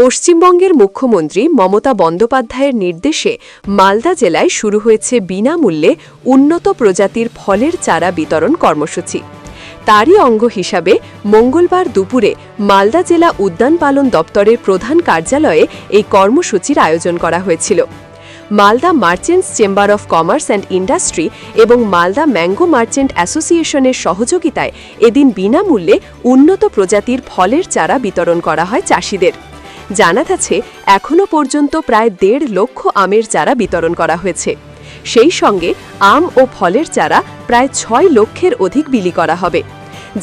পশ্চিমবঙ্গের মুখ্যমন্ত্রী মমতা বন্দ্যোপাধ্যায়ের নির্দেশে মালদা জেলায় শুরু হয়েছে বিনামূল্যে উন্নত প্রজাতির ফলের চারা বিতরণ কর্মসূচি। তারই অঙ্গ হিসাবে মঙ্গলবার দুপুরে মালদা জেলা উদ্যান পালন দপ্তরের প্রধান কার্যালয়ে এই কর্মসূচির আয়োজন করা হয়েছিল। Malda merchants chamber of commerce and industry এবং মালদা ম্যাঙ্গো মার্চেন্ট অ্যাসোসিয়েশনের সহযোগিতায় এদিন বিনামূল্যে উন্নত প্রজাতির ফলের চারা বিতরণ করা হয় চাষিদের। জানা গেছে এখনও পর্যন্ত প্রায় দেড় লক্ষ আমের চারা বিতরণ করা হয়েছে। সেই সঙ্গে আম ও ফলের চারা প্রায় ছয় লক্ষের অধিক বিলি করা হবে।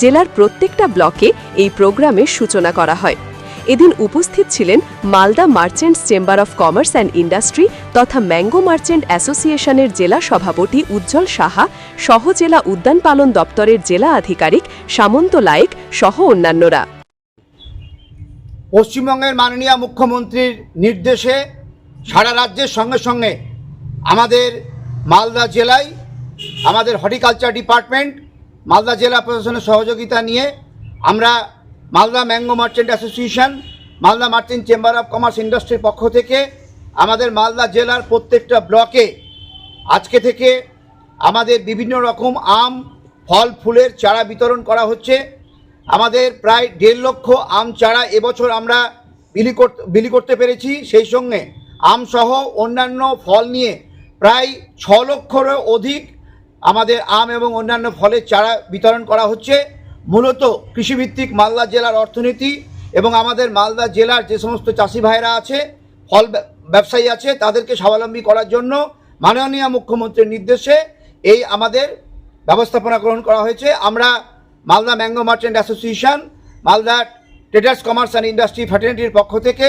জেলার প্রত্যেকটা ব্লকে এই প্রোগ্রামের সূচনা করা হয়। এদিন উপস্থিত ছিলেন Malda merchants chamber of commerce and industry তথা ম্যাঙ্গো মার্চেন্ট অ্যাসোসিয়েশনের জেলা সভাপতি উজ্জ্বল সাহা, সহ জেলা উদ্যান পালন দপ্তরের জেলা আধিকারিক সামন্ত লায়েক সহ অন্যান্যরা। পশ্চিমবঙ্গের মাননীয় মুখ্যমন্ত্রীর নির্দেশে সারা রাজ্যের সঙ্গে সঙ্গে আমাদের মালদা জেলায় আমাদের হর্টিকালচার ডিপার্টমেন্ট, মালদা জেলা প্রশাসনের সহযোগিতা নিয়ে আমরা Malda mango merchant association, Malda merchant chamber of commerce ইন্ডাস্ট্রির পক্ষ থেকে আমাদের মালদা জেলার প্রত্যেকটা ব্লকে আজকে থেকে আমাদের বিভিন্ন রকম আম, ফল, ফুলের চারা বিতরণ করা হচ্ছে। আমাদের প্রায় দেড় লক্ষ আম চারা এবছর আমরা বিলি করতে বিলি করতে পেরেছি। সেই সঙ্গে আম সহ অন্যান্য ফল নিয়ে প্রায় ছ লক্ষরও অধিক আমাদের আম এবং অন্যান্য ফলের চারা বিতরণ করা হচ্ছে। মূলত কৃষিভিত্তিক মালদা জেলার অর্থনীতি এবং আমাদের মালদা জেলার যে সমস্ত চাষি ভাইরা আছে, ফল ব্যবসায়ী আছে, তাদেরকে স্বাবলম্বী করার জন্য মাননীয় মুখ্যমন্ত্রীর নির্দেশে এই আমাদের ব্যবস্থাপনা গ্রহণ করা হয়েছে। আমরা Malda mango merchant association, Malda traders, commerce and industry ফ্যাটার্নিটির পক্ষ থেকে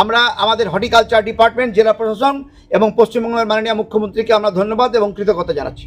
আমরা আমাদের হর্টিকালচার ডিপার্টমেন্ট, জেলা প্রশাসন এবং পশ্চিমবঙ্গের মাননীয় মুখ্যমন্ত্রীকে আমরা ধন্যবাদ এবং কৃতজ্ঞতা জানাচ্ছি।